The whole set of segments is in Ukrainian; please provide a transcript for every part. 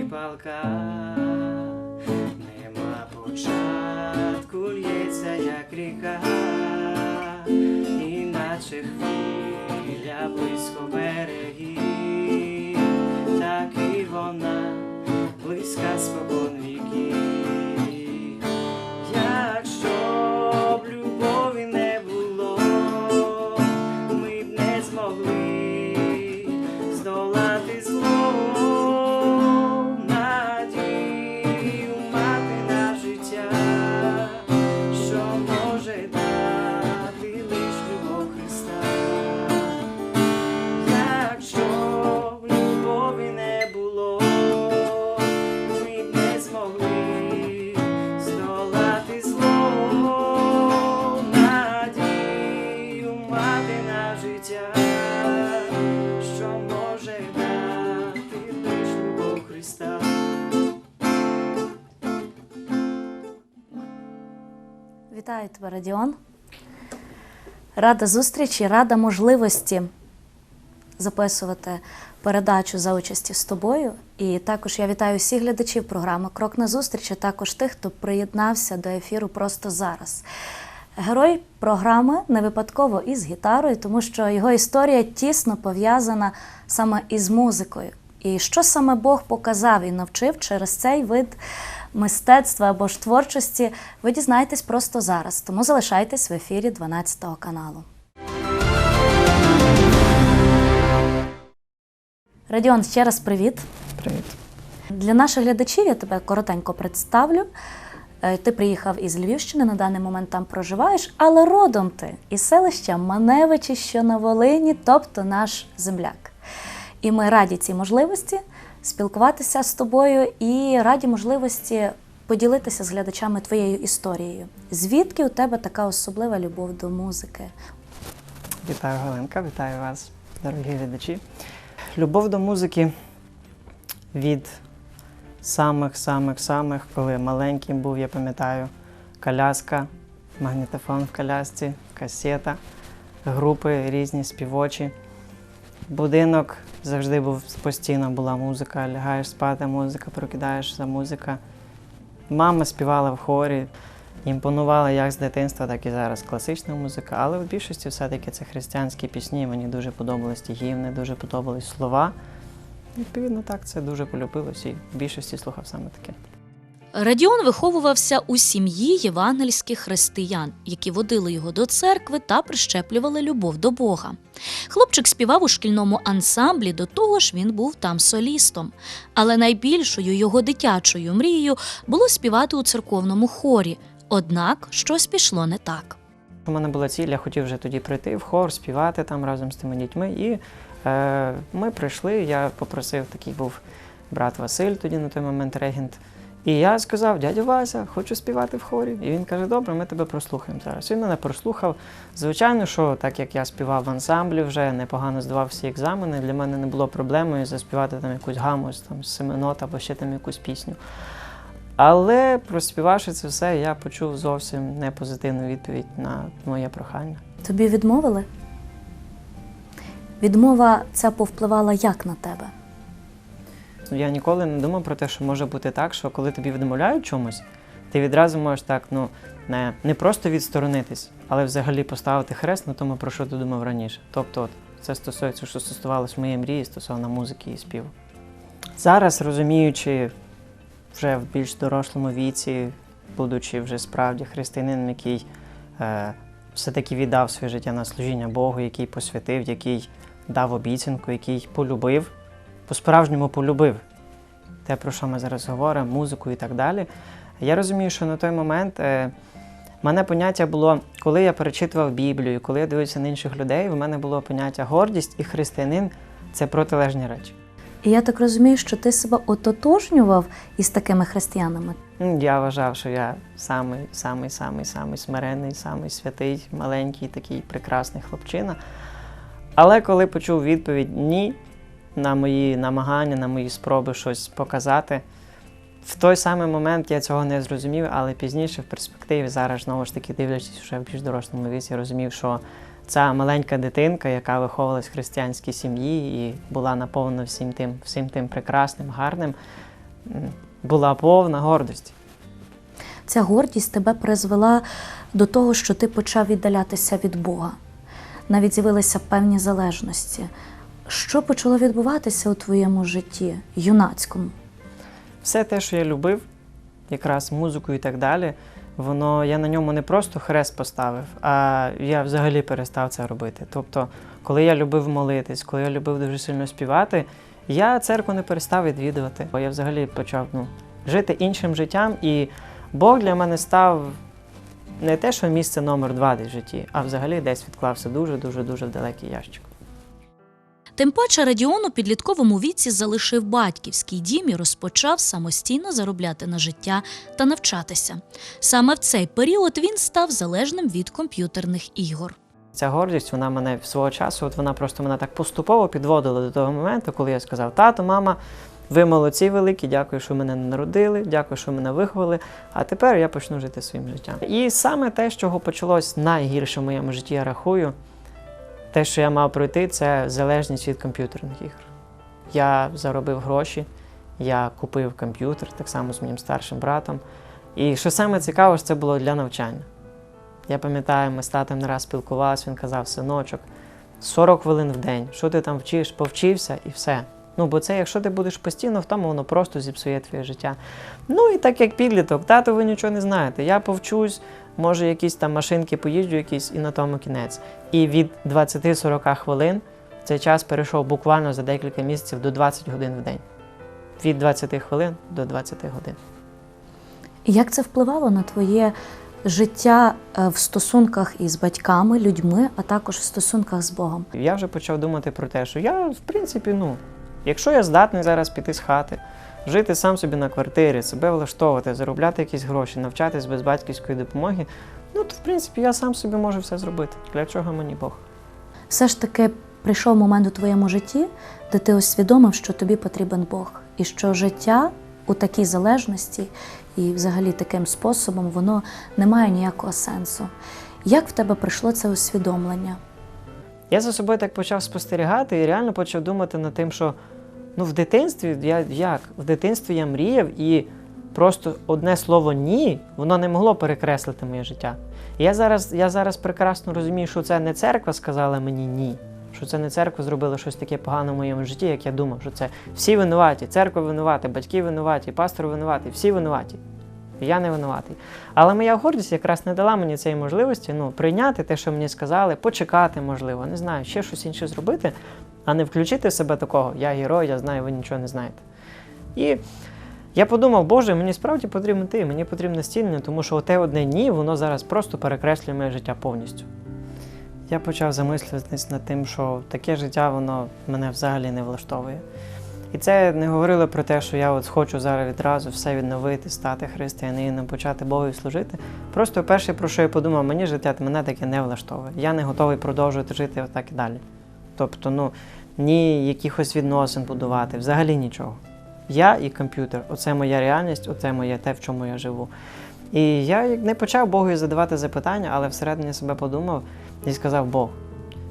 І палка, нема початку, лється, як ріка, тебе, Радіон. Рада зустрічі, рада можливості записувати передачу за участі з тобою. І також я вітаю всіх глядачів програми Крок на зустріч, а також тих, хто приєднався до ефіру просто зараз. Герой програми не випадково із гітарою, тому що його історія тісно пов'язана саме із музикою. І що саме Бог показав і навчив через цей вид мистецтва або ж творчості, ви дізнаєтесь просто зараз. Тому залишайтесь в ефірі 12 каналу. Радіон, ще раз привіт. Привіт. Для наших глядачів я тебе коротенько представлю. Е, Ти приїхав із Львівщини, на даний момент там проживаєш, але родом ти із селища Маневичі, що на Волині, тобто наш земляк. І ми раді цій можливості спілкуватися з тобою і раді можливості поділитися з глядачами твоєю історією. Звідки у тебе така особлива любов до музики? Вітаю Галинка, вітаю вас, дорогі глядачі. Любов до музики від самих-самих-самих, коли маленьким був, я пам'ятаю, коляска, магнітофон в колясці, касета, групи різні співочі. Будинок завжди був постійно була музика. Лягаєш спати, музика, прокидаєшся, музика. Мама співала в хорі, імпонувала як з дитинства, так і зараз класична музика. Але в більшості все-таки це християнські пісні. Мені дуже подобались ті гімни, дуже подобались слова. Відповідно, так це дуже полюбилось і в більшості слухав саме таке. Радіон виховувався у сім'ї євангельських християн, які водили його до церкви та прищеплювали любов до Бога. Хлопчик співав у шкільному ансамблі, до того ж він був там солістом. Але найбільшою його дитячою мрією було співати у церковному хорі. Однак щось пішло не так. У мене була ціль, я хотів вже тоді прийти в хор, співати там разом з тими дітьми. І е, ми прийшли. Я попросив, такий був брат Василь, тоді на той момент регент. І я сказав, дядя Вася, хочу співати в хорі. І він каже, добре, ми тебе прослухаємо зараз. Він мене прослухав. Звичайно, що так як я співав в ансамблі, вже непогано здавав всі екзамени, для мене не було проблемою заспівати там якусь гаму там, з або ще там якусь пісню. Але проспівавши це все, я почув зовсім не позитивну відповідь на моє прохання. Тобі відмовили? Відмова ця повпливала як на тебе? Ну, Я ніколи не думав про те, що може бути так, що коли тобі відмовляють чомусь, ти відразу можеш так, ну не, не просто відсторонитись, але взагалі поставити хрест на тому, про що ти думав раніше. Тобто, от, це стосується, що стосувалося моєї мрії стосовно музики і співу. Зараз, розуміючи вже в більш дорослому віці, будучи вже справді християнином, який е, все-таки віддав своє життя на служіння Богу, який посвятив, який дав обіцянку, який полюбив, по-справжньому полюбив те, про що ми зараз говоримо, музику і так далі. Я розумію, що на той момент е, мене поняття було, коли я перечитував Біблію, коли я дивився на інших людей, в мене було поняття гордість і християнин це протилежні речі. І я так розумію, що ти себе ототожнював із такими християнами. Я вважав, що я самий, самий, самий, самий смиренний, самий святий, маленький, такий прекрасний хлопчина. Але коли почув відповідь ні на мої намагання, на мої спроби щось показати, в той самий момент я цього не зрозумів, але пізніше, в перспективі, зараз знову ж таки дивлячись вже в більш дорослому віці, розумів, що ця маленька дитинка, яка виховувалась в християнській сім'ї і була наповнена всім тим, всім тим прекрасним, гарним, була повна гордості. Ця гордість тебе призвела до того, що ти почав віддалятися від Бога. Навіть з'явилися певні залежності. Що почало відбуватися у твоєму житті, юнацькому? Все те, що я любив, якраз музику і так далі, воно я на ньому не просто хрест поставив, а я взагалі перестав це робити. Тобто, коли я любив молитись, коли я любив дуже сильно співати, я церкву не перестав відвідувати. Бо я взагалі почав ну, жити іншим життям, і Бог для мене став не те, що місце номер два десь в житті, а взагалі десь відклався дуже, дуже, дуже в далекий ящик. Тим паче Радіон у підлітковому віці залишив батьківський дім і розпочав самостійно заробляти на життя та навчатися. Саме в цей період він став залежним від комп'ютерних ігор. Ця гордість, вона мене свого часу, от вона просто мене так поступово підводила до того моменту, коли я сказав: тато, мама, ви молодці великі, дякую, що мене народили, дякую, що мене виховали. А тепер я почну жити своїм життям. І саме те, з чого почалось найгірше в моєму житті, я рахую, те, що я мав пройти, це залежність від комп'ютерних ігор. Я заробив гроші, я купив комп'ютер так само з моїм старшим братом. І що саме цікаво, це було для навчання. Я пам'ятаю, ми з татом не раз спілкувалися, він казав, синочок, 40 хвилин в день, що ти там вчиш, повчився і все. Ну, бо це, якщо ти будеш постійно в тому, воно просто зіпсує твоє життя. Ну і так як підліток, тато, ви нічого не знаєте. Я повчусь, може, якісь там машинки поїжджу, якісь і на тому кінець. І від 20-40 хвилин цей час перейшов буквально за декілька місяців до 20 годин в день. Від 20 хвилин до 20 годин. Як це впливало на твоє життя е, в стосунках із батьками, людьми, а також в стосунках з Богом? Я вже почав думати про те, що я, в принципі, ну, якщо я здатний зараз піти з хати, жити сам собі на квартирі, себе влаштовувати, заробляти якісь гроші, навчатись без батьківської допомоги, ну то в принципі я сам собі можу все зробити. Для чого мені Бог? Все ж таки прийшов момент у твоєму житті, де ти усвідомив, що тобі потрібен Бог, і що життя у такій залежності і взагалі таким способом воно не має ніякого сенсу. Як в тебе прийшло це усвідомлення? Я за собою так почав спостерігати і реально почав думати над тим, що ну, в дитинстві я як? В дитинстві я мріяв і просто одне слово ні, воно не могло перекреслити моє життя. Я зараз, я зараз прекрасно розумію, що це не церква сказала мені ні. Що це не церква зробила щось таке погане в моєму житті, як я думав, що це всі винуваті, церква винуваті, батьки винуваті, пастор винуватий, всі винуваті. Я не винуватий. Але моя гордість якраз не дала мені цієї можливості ну, прийняти те, що мені сказали, почекати, можливо, не знаю, ще щось інше зробити, а не включити в себе такого, я герой, я знаю, ви нічого не знаєте. І я подумав, Боже, мені справді потрібен ти, мені потрібне стілення, тому що оте одне ні, воно зараз просто перекреслює моє життя повністю. Я почав замислюватись над тим, що таке життя воно мене взагалі не влаштовує. І це не говорило про те, що я от хочу зараз відразу все відновити, стати християнином, почати Богу служити. Просто перше, про що я подумав, мені життя мене таке не влаштовує. Я не готовий продовжувати жити отак і далі. Тобто, ну, ні якихось відносин будувати, взагалі нічого. Я і комп'ютер оце моя реальність, оце моє те, в чому я живу. І я не почав Богу задавати запитання, але всередині себе подумав і сказав Бог.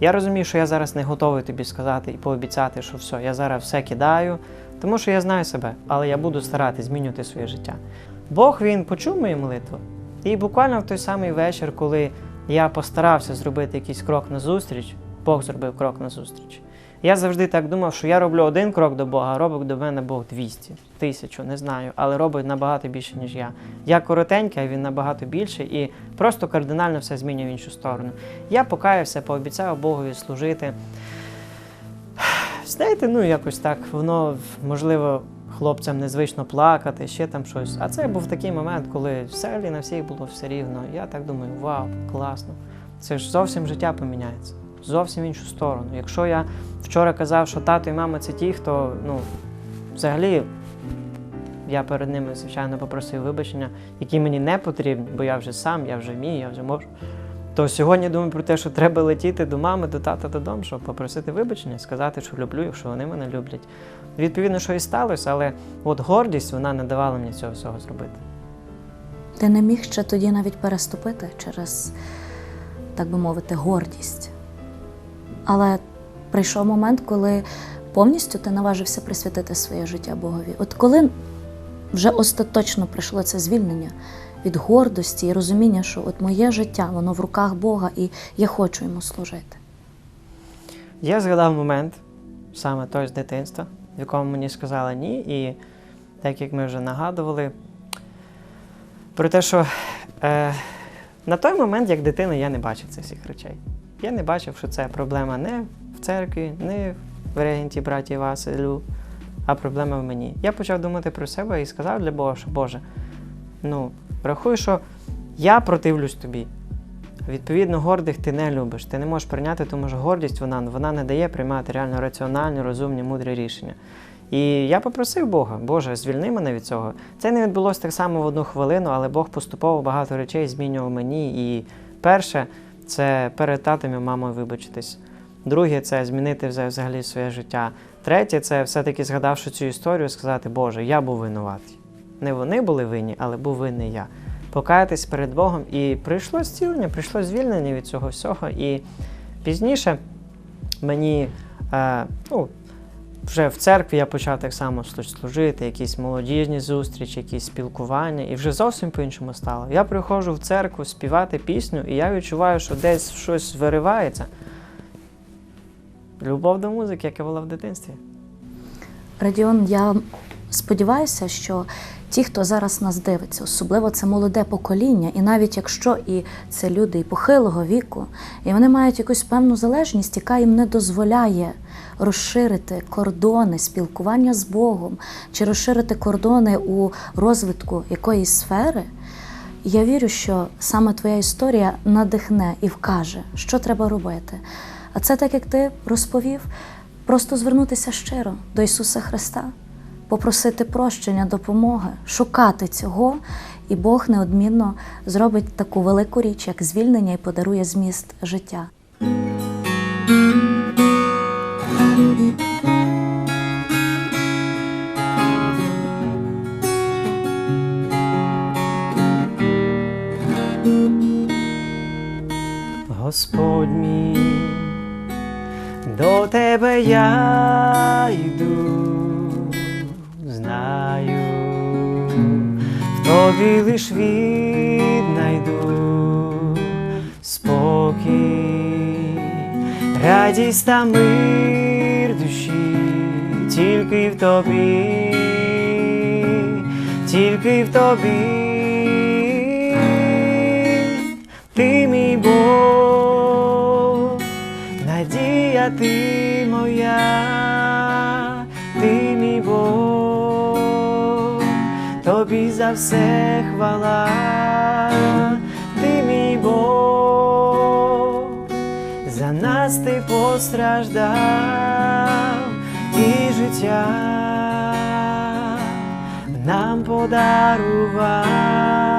Я розумію, що я зараз не готовий тобі сказати і пообіцяти, що все, я зараз все кидаю, тому що я знаю себе, але я буду старатися змінювати своє життя. Бог він почув мою молитву, і буквально в той самий вечір, коли я постарався зробити якийсь крок назустріч, Бог зробив крок назустріч. Я завжди так думав, що я роблю один крок до Бога, а робить до мене Бог 200, тисячу, не знаю, але робить набагато більше, ніж я. Я коротенький, а він набагато більше і просто кардинально все змінює в іншу сторону. Я покаявся, пообіцяв Богові служити. Знаєте, ну якось так, воно можливо хлопцям незвично плакати, ще там щось. А це був такий момент, коли все на всіх було все рівно. Я так думаю, вау, класно. Це ж зовсім життя поміняється. Зовсім іншу сторону. Якщо я вчора казав, що тато і мама це ті, хто ну, взагалі я перед ними, звичайно, попросив вибачення, які мені не потрібні, бо я вже сам, я вже вмію, я вже можу. То сьогодні думаю про те, що треба летіти до мами, до тата додому, щоб попросити вибачення, сказати, що люблю їх, що вони мене люблять. Відповідно, що і сталося, але от гордість вона не давала мені цього всього зробити. Ти не міг ще тоді навіть переступити через, так би мовити, гордість. Але прийшов момент, коли повністю ти наважився присвятити своє життя Богові. От коли вже остаточно прийшло це звільнення від гордості і розуміння, що от моє життя, воно в руках Бога, і я хочу йому служити. Я згадав момент, саме той з дитинства, в якому мені сказали ні, і так як ми вже нагадували, про те, що е, на той момент, як дитина, я не бачив цих всіх речей. Я не бачив, що це проблема не в церкві, не в регенті браті Василю, а проблема в мені. Я почав думати про себе і сказав для Бога, що Боже, ну, рахуй, що я противлюсь тобі. Відповідно, гордих ти не любиш. Ти не можеш прийняти, тому що гордість вона, вона не дає приймати реально раціональні, розумні, мудрі рішення. І я попросив Бога, Боже, звільни мене від цього. Це не відбулося так само в одну хвилину, але Бог поступово багато речей змінював мені. І перше це перед татом і мамою вибачитись. Друге це змінити взагалі своє життя. Третє це все-таки згадавши цю історію, сказати, Боже, я був винуватий. Не вони були винні, але був винний я. Покаятись перед Богом. І прийшло зцілення, прийшло звільнення від цього всього. І пізніше мені, е, ну, вже в церкві я почав так само служити, якісь молодіжні зустрічі, якісь спілкування, і вже зовсім по-іншому стало. Я приходжу в церкву співати пісню, і я відчуваю, що десь щось виривається. Любов до музики, яка була в дитинстві. Радіон, я сподіваюся, що ті, хто зараз нас дивиться, особливо це молоде покоління, і навіть якщо і це люди і похилого віку, і вони мають якусь певну залежність, яка їм не дозволяє розширити кордони спілкування з Богом чи розширити кордони у розвитку якоїсь сфери. Я вірю, що саме твоя історія надихне і вкаже, що треба робити. А це так, як ти розповів, просто звернутися щиро до Ісуса Христа, попросити прощення, допомоги, шукати цього, і Бог неодмінно зробить таку велику річ, як звільнення, і подарує зміст життя. До тебе я йду, знаю, в тобі лиш віднайду спокій, радість та мир душі, тільки в тобі, тільки в тобі. Ти мій Бог, надія ти моя, ти мій Бог, тобі за все хвала, ти мій Бог, за нас ти постраждав і життя нам подарував.